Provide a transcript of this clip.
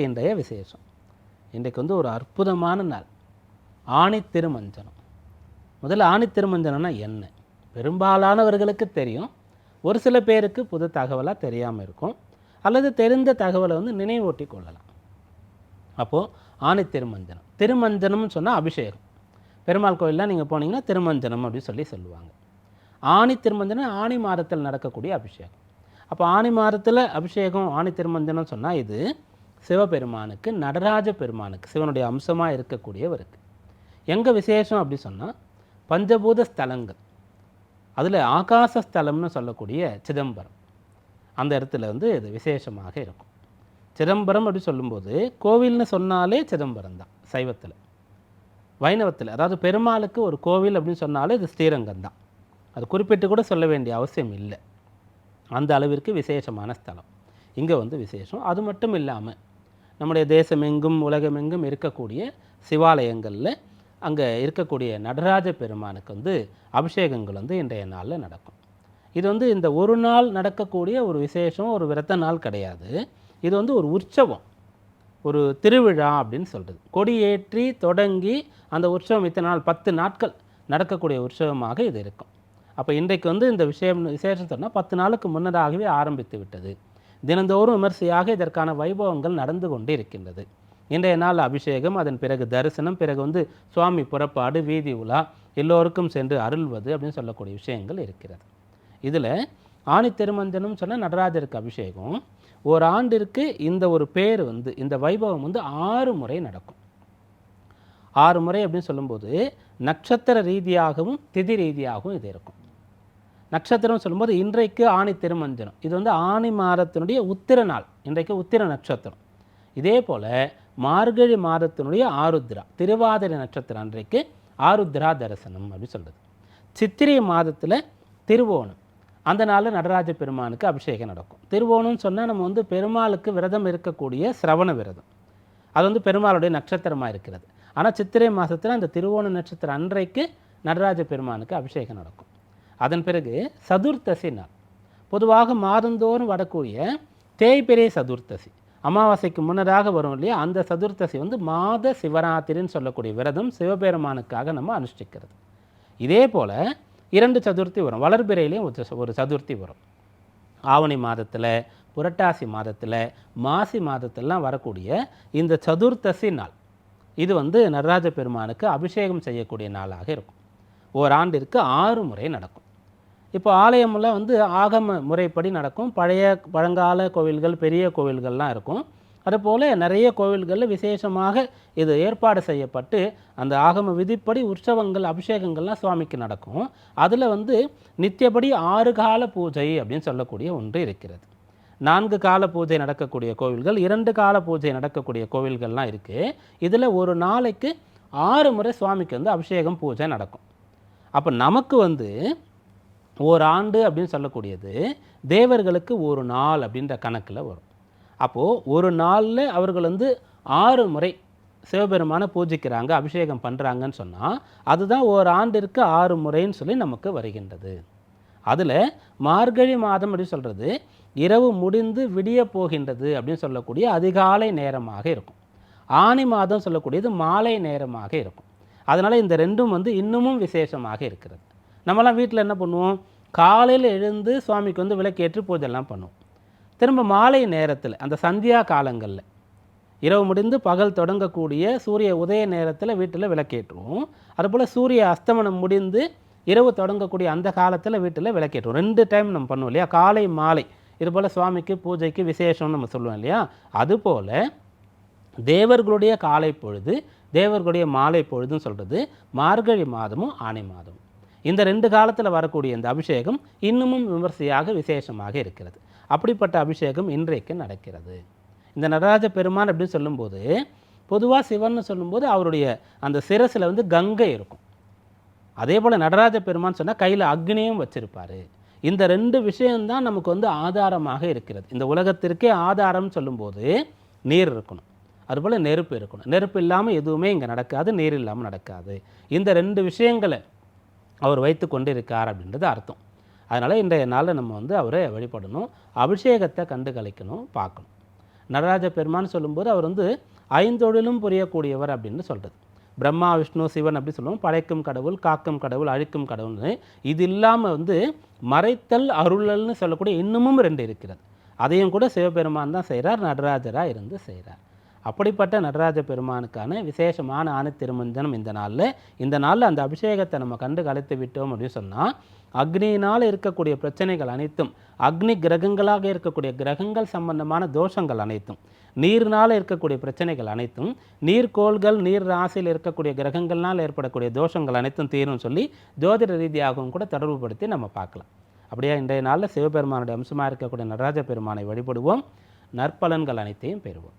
இன்றைய விசேஷம். இன்றைக்கு வந்து ஒரு அற்புதமான நாள். ஆணி திருமஞ்சனம். முதல்ல ஆணி திருமஞ்சனம்னா என்ன? பெரும்பாலானவர்களுக்கு தெரியும். ஒரு சில பேருக்கு புது தகவலாக தெரியாமல் இருக்கும். அல்லது தெரிந்த தகவலை வந்து நினைவூட்டி கொள்ளலாம். அப்போது ஆணி திருமஞ்சனம். திருமஞ்சனம்னு சொன்னால் அபிஷேகம். பெருமாள் கோயிலில் நீங்கள் போனீங்கன்னா திருமஞ்சனம் அப்படின்னு சொல்லி சொல்லுவாங்க. ஆணி திருமஞ்சனம் ஆணி மாதத்தில் நடக்கக்கூடிய அபிஷேகம். அப்போ ஆணி மாதத்தில் அபிஷேகம் ஆணி திருமஞ்சனம் சொன்னால் இது சிவபெருமானுக்கு நடராஜ பெருமானுக்கு சிவனுடைய அம்சமாக இருக்கக்கூடியவருக்கு. எங்கே விசேஷம் அப்படி சொன்னால் பஞ்சபூத ஸ்தலங்கள். அதில் ஆகாச ஸ்தலம்னு சொல்லக்கூடிய சிதம்பரம். அந்த இடத்துல வந்து இது விசேஷமாக இருக்கும். சிதம்பரம் அப்படி சொல்லும்போது கோவில்னு சொன்னாலே சிதம்பரம் தான் சைவத்தில். வைணவத்தில் அதாவது பெருமாளுக்கு ஒரு கோவில் அப்படின்னு சொன்னாலே இது ஸ்ரீரங்கம் தான். அது குறிப்பிட்டு கூட சொல்ல வேண்டிய அவசியம் இல்லை. அந்த அளவிற்கு விசேஷமான ஸ்தலம். இங்கே வந்து விசேஷம். அது மட்டும் இல்லாமல் நம்முடைய தேசமெங்கும் உலகமெங்கும் இருக்கக்கூடிய சிவாலயங்களில் அங்கே இருக்கக்கூடிய நடராஜ பெருமானுக்கு வந்து அபிஷேகங்கள் வந்து இன்றைய நாளில் நடக்கும். இது வந்து இந்த ஒரு நாள் நடக்கக்கூடிய ஒரு விசேஷம் ஒரு விரத்த நாள் கிடையாது. இது வந்து ஒரு உற்சவம் ஒரு திருவிழா அப்படின்னு சொல்கிறது கொடியேற்றி தொடங்கி அந்த உற்சவம் இத்தனை நாள் பத்து நாட்கள் நடக்கக்கூடிய உற்சவமாக இது இருக்கும். அப்போ இன்றைக்கு வந்து இந்த விஷயம் விசேஷம் சொன்னால் பத்து நாளுக்கு முன்னதாகவே ஆரம்பித்து விட்டது. தினந்தோறும் விமர்சையாக இதற்கான வைபவங்கள் நடந்து கொண்டு இருக்கின்றது இன்றைய நாள் அபிஷேகம் அதன் பிறகு தரிசனம் பிறகு வந்து சுவாமி புறப்பாடு வீதி உலா எல்லோருக்கும் சென்று அருள்வது அப்படின்னு சொல்லக்கூடிய விஷயங்கள் இருக்கிறது. இதில் ஆணி திருமஞ்சனம் சொன்ன நடராஜருக்கு அபிஷேகம் ஒரு ஆண்டிற்கு இந்த ஒரு பேர் வந்து இந்த வைபவம் வந்து ஆறு முறை நடக்கும். ஆறு முறை அப்படின்னு சொல்லும்போது நட்சத்திர ரீதியாகவும் திதி ரீதியாகவும் இது இருக்கும். நட்சத்திரம் சொல்லும்போது இன்றைக்கு ஆணி திருமஞ்சனம். இது வந்து ஆணி மாதத்தினுடைய உத்திர நாள். இன்றைக்கு உத்திர நட்சத்திரம். இதே போல் மார்கழி மாதத்தினுடைய ஆருத்ரா. திருவாதிரை நட்சத்திரம் அன்றைக்கு ஆருத்ரா தரிசனம் அப்படின்னு சொல்கிறது சித்திரை மாதத்தில் திருவோணம். அந்த நாளில் நடராஜ பெருமானுக்கு அபிஷேகம் நடக்கும். திருவோணம்னு சொன்னால் நம்ம வந்து பெருமாளுக்கு விரதம் இருக்கக்கூடிய சிரவண விரதம். அது வந்து பெருமாளுடைய நட்சத்திரமாக இருக்கிறது. ஆனால் சித்திரை மாதத்தில் அந்த திருவோண நட்சத்திரம் அன்றைக்கு நடராஜ பெருமானுக்கு அபிஷேகம் நடக்கும். அதன் பிறகு சதுர்த்தசி நாள். பொதுவாக மாதந்தோறும் வரக்கூடிய தேய்பிரை சதுர்த்தசி. அமாவாசைக்கு முன்னதாக வரும் இல்லையா? அந்த சதுர்த்தசி வந்து மாத சிவராத்திரின்னு சொல்லக்கூடிய விரதம் சிவபெருமானுக்காக நம்ம அனுஷ்டிக்கிறது. இதே போல் இரண்டு சதுர்த்தி வரும். வளர்பிறையிலையும் ஒரு ஒரு சதுர்த்தி வரும். ஆவணி மாதத்தில் புரட்டாசி மாதத்தில் மாசி மாதத்திலலாம் வரக்கூடிய இந்த சதுர்த்தசி நாள். இது வந்து நடராஜ பெருமானுக்கு அபிஷேகம் செய்யக்கூடிய நாளாக இருக்கும். ஓராண்டிற்கு ஆறு முறை நடக்கும். இப்போ ஆலயமில் வந்து ஆகம முறைப்படி நடக்கும். பழைய பழங்கால கோவில்கள் பெரிய கோவில்கள்லாம் இருக்கும். அதுபோல் நிறைய கோவில்களில் விசேஷமாக இது ஏற்பாடு செய்யப்பட்டு அந்த ஆகம விதிப்படி உற்சவங்கள் அபிஷேகங்கள்லாம் சுவாமிக்கு நடக்கும். அதில் வந்து நித்தியப்படி ஆறு கால பூஜை அப்படின்னு சொல்லக்கூடிய ஒன்று இருக்கிறது. நான்கு கால பூஜை நடக்கக்கூடிய கோவில்கள் இரண்டு கால பூஜை நடக்கக்கூடிய கோவில்கள்லாம் இருக்குது இதில் ஒரு நாளைக்கு ஆறு முறை சுவாமிக்கு வந்து அபிஷேகம் பூஜை நடக்கும். அப்போ நமக்கு வந்து ஓராண்டு அப்படின்னு சொல்லக்கூடியது தேவர்களுக்கு ஒரு நாள் அப்படின்ற கணக்கில் வரும். அப்போது ஒரு நாளில் அவர்கள் வந்து ஆறு முறை சிவபெருமானை பூஜிக்கிறாங்க அபிஷேகம் பண்ணுறாங்கன்னு சொன்னால் அதுதான் ஒரு ஆண்டிற்கு ஆறு முறைன்னு சொல்லி நமக்கு வருகின்றது. அதில் மார்கழி மாதம் அப்படின்னு சொல்கிறது இரவு முடிந்து விடிய போகின்றது அப்படின்னு சொல்லக்கூடிய அதிகாலை நேரமாக இருக்கும். ஆனி மாதம் சொல்லக்கூடியது மாலை நேரமாக இருக்கும். அதனால் இந்த ரெண்டும் வந்து இன்னமும் விசேஷமாக இருக்கிறது. நம்மலாம் வீட்டில் என்ன பண்ணுவோம்? காலையில் எழுந்து சுவாமிக்கு வந்து விளக்கேற்றி பூஜைலாம் பண்ணுவோம். திரும்ப மாலை நேரத்தில் அந்த சந்தியா காலங்களில் இரவு முடிந்து பகல் தொடங்கக்கூடிய சூரிய உதய நேரத்தில் வீட்டில் விளக்கேற்றுவோம். அதுபோல் சூரிய அஸ்தமனம் முடிந்து இரவு தொடங்கக்கூடிய அந்த காலத்தில் வீட்டில் விளக்கேற்றுவோம். ரெண்டு டைம் நம்ம பண்ணுவோம் இல்லையா? காலை மாலை. இதுபோல் சுவாமிக்கு பூஜைக்கு விசேஷம்னு நம்ம சொல்லுவோம் இல்லையா? அதுபோல் தேவர்களுடைய காலை பொழுது தேவர்களுடைய மாலை பொழுதுன்னு சொல்கிறது மார்கழி மாதமும் ஆணை மாதமும். இந்த ரெண்டு காலத்தில் வரக்கூடிய இந்த அபிஷேகம் இன்னமும் விமர்சையாக விசேஷமாக இருக்கிறது. அப்படிப்பட்ட அபிஷேகம் இன்றைக்கு நடக்கிறது. இந்த நடராஜ பெருமான் அப்படின்னு சொல்லும்போது பொதுவாக சிவன் சொல்லும்போது அவருடைய அந்த சிரசில் வந்து கங்கை இருக்கும். அதே போல் நடராஜ பெருமான் சொன்னால் கையில் அக்னியும் வச்சுருப்பார். இந்த ரெண்டு விஷயம்தான் நமக்கு வந்து ஆதாரமாக இருக்கிறது. இந்த உலகத்திற்கே ஆதாரம் சொல்லும்போது நீர் இருக்கணும். அதுபோல் நெருப்பு இருக்கணும். நெருப்பு இல்லாமல் எதுவுமே இங்கே நடக்காது நீர் இல்லாமல் நடக்காது. இந்த ரெண்டு விஷயங்களை அவர் வைத்து கொண்டு இருக்கார் அப்படின்றது அர்த்தம். அதனால் இன்றைய நாளில் நம்ம வந்து அவரை வழிபடணும் அபிஷேகத்தை கண்டு கழிக்கணும் பார்க்கணும். நடராஜ பெருமான்னு சொல்லும்போது அவர் வந்து ஐந்தொழிலும் புரியக்கூடியவர் அப்படின்னு சொல்கிறது பிரம்மா விஷ்ணு சிவன் அப்படி சொல்லுவோம். படைக்கும் கடவுள் காக்கும் கடவுள் அழிக்கும் கடவுள்னு. இது இல்லாமல் வந்து மறைத்தல் அருளல்னு சொல்லக்கூடிய இன்னமும் ரெண்டு இருக்கிறது. அதையும் கூட சிவபெருமான் தான் செய்கிறார் நடராஜராக இருந்து செய்கிறார் அப்படிப்பட்ட நடராஜ பெருமானுக்கான விசேஷமான ஆணி திருமஞ்சனம் இந்த நாளில். இந்த நாளில் அந்த அபிஷேகத்தை நம்ம கண்டு கலைத்து விட்டோம் அப்படின்னு சொன்னால் அக்னியினால் இருக்கக்கூடிய பிரச்சனைகள் அனைத்தும் அக்னி கிரகங்களாக இருக்கக்கூடிய கிரகங்கள் சம்பந்தமான தோஷங்கள் அனைத்தும் நீர்னால் இருக்கக்கூடிய பிரச்சனைகள் அனைத்தும் நீர்கோள்கள் நீர் ராசியில் இருக்கக்கூடிய கிரகங்கள்னால் ஏற்படக்கூடிய தோஷங்கள் அனைத்தும் தீரும் சொல்லி ஜோதிட ரீதியாகவும் கூட தொடர்புபடுத்தி நம்ம பார்க்கலாம். அப்படியே? இன்றைய நாளில் சிவபெருமானுடைய அம்சமாக இருக்கக்கூடிய நடராஜ பெருமானை வழிபடுவோம். நற்பலன்கள் அனைத்தையும் பெறுவோம்.